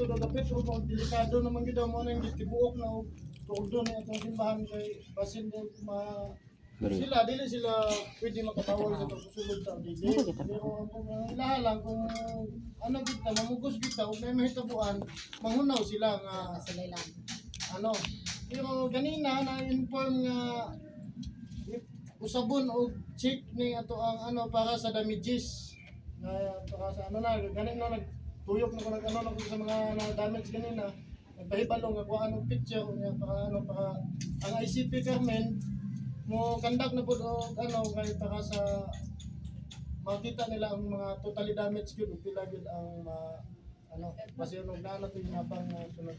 dito dapat pero kung delikado naman gid mo nang gitibuok na og tuldon ni atong simbahan kay basin daw ma sila dili sila pwede makatawag sa pagsusulod ta dili pero ilaha lang kung ano kita mamugos kita ug may mahitabuan mangunaw sila nga ano pero ganina na inform nga usabon og check ni ato ang ano para sa damages na para sa ano na ganin na nagtuyok na ko nag ano ko sa mga na damage ganina nagpahibalo nga kuha ng picture niya para ano para ang ICP Carmen mo kandak na pud og ano kay para sa makita nila ang mga totally damaged gyud ug pila gyud ang ma ano kasi ano na nato yung nabang uh, sunod.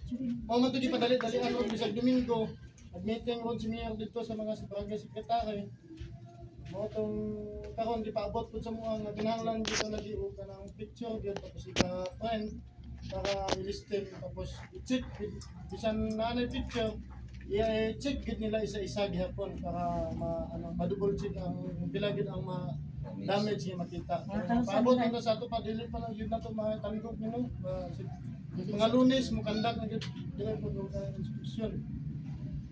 Mo man to di padali dali ano bisag Domingo nag-meeting ron si Mayor dito sa mga barangay secretary mo tong karon di pa abot pud sa mga nga kinahanglan dito na di og kanang picture gyud tapos ika print para i-listing tapos i-check bisan nanay picture i-check gid nila isa-isa gihapon para ma ano ma-double check ang pila gid ang ma damage nga makita. Paabot na sa ato pa dili pa lang yun na to mga tanggok nino. Mga lunes mo kandak na gid dili po do ka inspeksyon.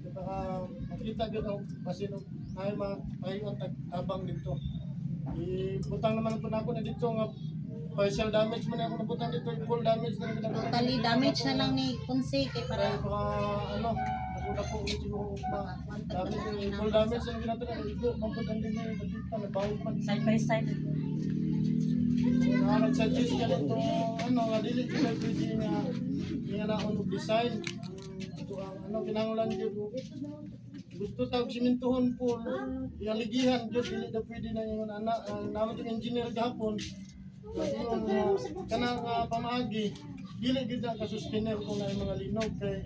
Para makita gid ang basin og ay payon tag tabang dito. Ibutang naman po na ako na dito nga partial damage man ako nabutang dito, full damage na ginagawa. Totally damage na lang ni Kunse kay Para baka ano, nakuna po yung siguro ma damage, full damage na ginagawa. Igo, mabutang din na yung dito, nabawal pa. Side by side. Nga nag-suggest ka nito, ano, nga dili ko na pwede nga nga naon og design. Ito ang ano, kinahanglan gyud og gusto tawag simentohon po, yung ligihan gyud dili na pwede na yung anak, uh, naman yung engineer gahapon. Kasi yung uh, kanang uh, pamaagi, dili gyud na kasustainer kung na yung mga linog kay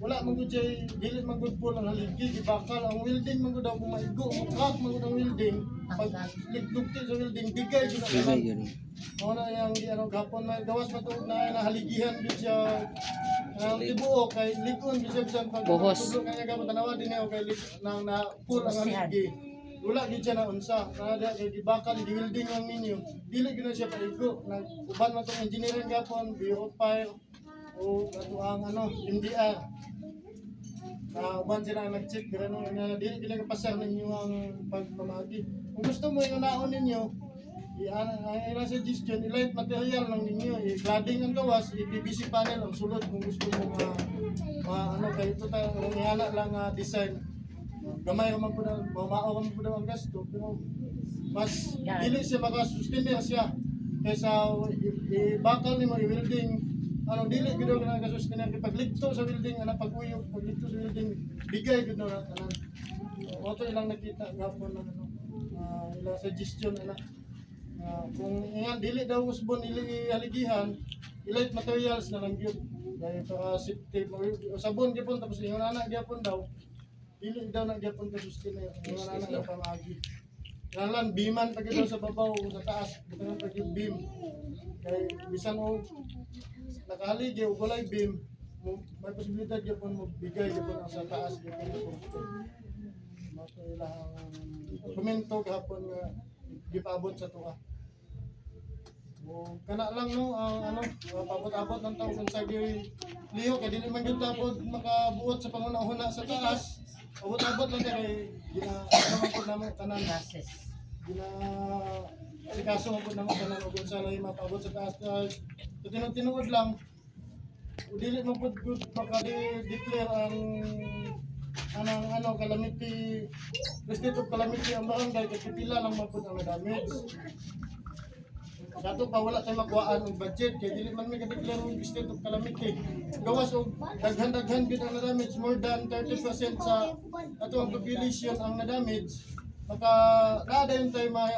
wala man gud jay dili man gud po ang haligi gibakal ang welding man gud daw kung maigo mo crack man gud ang welding. Pag ligdugti sa welding bigay gud ang Bigay yun. Mao na yang di ano gapon na gawas matuod na na haligihan gid siya ang tibuok kay likon siya bisan pag Buhos. tulog kanya gapon tanawa din niya kay lik nang na full ang haligi wala gid siya na unsa. Na dia kay gibakal di welding ang ninyo. Dili gid na siya paigo na uban man tong engineering gapon bureau of fire o ato ang ano MDR na uban sila ang nag-check pero no na dili gid pasar ninyo ang pagpamagi. Kung gusto mo yung naon ninyo ang suggestion, i-light material lang ninyo, i-cladding ang gawas, i-PVC panel ang sulod kung gusto mo nga ma ano kay ito tayo ihana lang nga design. Gamay man po na mamao man po na ang gasto pero mas dili siya maka-sustainer siya kaysa i-bakal nimo i-welding ano dili gid na ka-sustainer kay pagligto sa welding ana pag-uyog pagligto sa welding bigay gid na tanan. O to ilang nakita gapon na ano ah, ilang suggestion ana Ah, kung nga dili daw usbon dili haligihan ilite materials na lang gyud dahil para safety mo sabon gyapon tapos yung anak gyapon daw dili daw na gyapon ka sustain yung anak na pamagi Kalan biman pa gyud daw sa babaw sa taas. Bukan pa gyud beam. Kay bisan o nakahaligi o walay beam mo- may posibilidad gyapon mo bigay gyapon sa taas gyapon ko Mato ilang komento gahapon nga gipaabot sa tuwa. O kana lang no ang ano pabot-abot ng taong kung sa liho kay dili man gyud abot makabuot sa pangunahuna sa taas. Abot-abot lang kay gina naman po namo tanan gina si kaso po namo tanan ug sa lay mapabot sa taas. So, tinuod lang dili man pud good maka-declare ang anang ano calamity of calamity ang barangay kay pipila lang man ang damage Dato pa wala tayo makuhaan ng budget kay dili man may ka-declare og state of calamity. Gawas og daghan-daghan gid ang na-damage more than 30% sa ato ang population ang na-damage. Maka kada yung tayo ma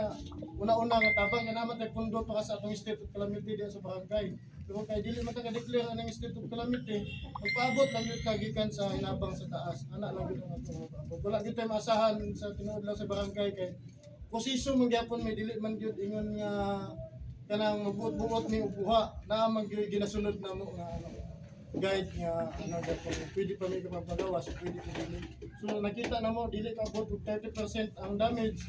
una-una nga tabang nga naman tayo pundo para sa atong state of calamity diyan sa barangay. Pero kay dili man ka-declare anong state of calamity, magpaabot lang gyud kagikan sa hinabang sa taas. Ana lang gyud ang magpaabot. Wala gyud tayo maasahan sa tinuod lang sa barangay kay posiso man gyapon may dili man gyud ingon nga kanang magbuot-buot ni upuha na mag ginasunod na mo nga ano guide nga ano dapat pwede pa may kapapagawas pwede pa dili so nakita na mo dili ka abot og 30% ang damage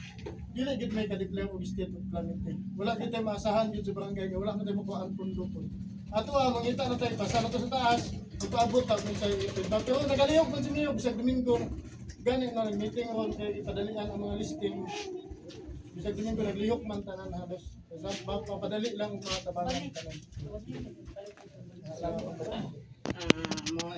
dili gid may ka-declare og state of calamity wala gid tayo maasahan gid sa barangay nga wala man tayo makuha ang pundo po Ato ah, mangita na tayo, pasara to sa taas, ipaabot tag sa ipin. Pero nagalihok man si Mio, bisag Domingo, gani na nag-meeting ron, kaya ipadalian ang mga listing. Bisag Domingo, naglihok man tanan halos. Papadali lang ang mga tabangan. Ah, mga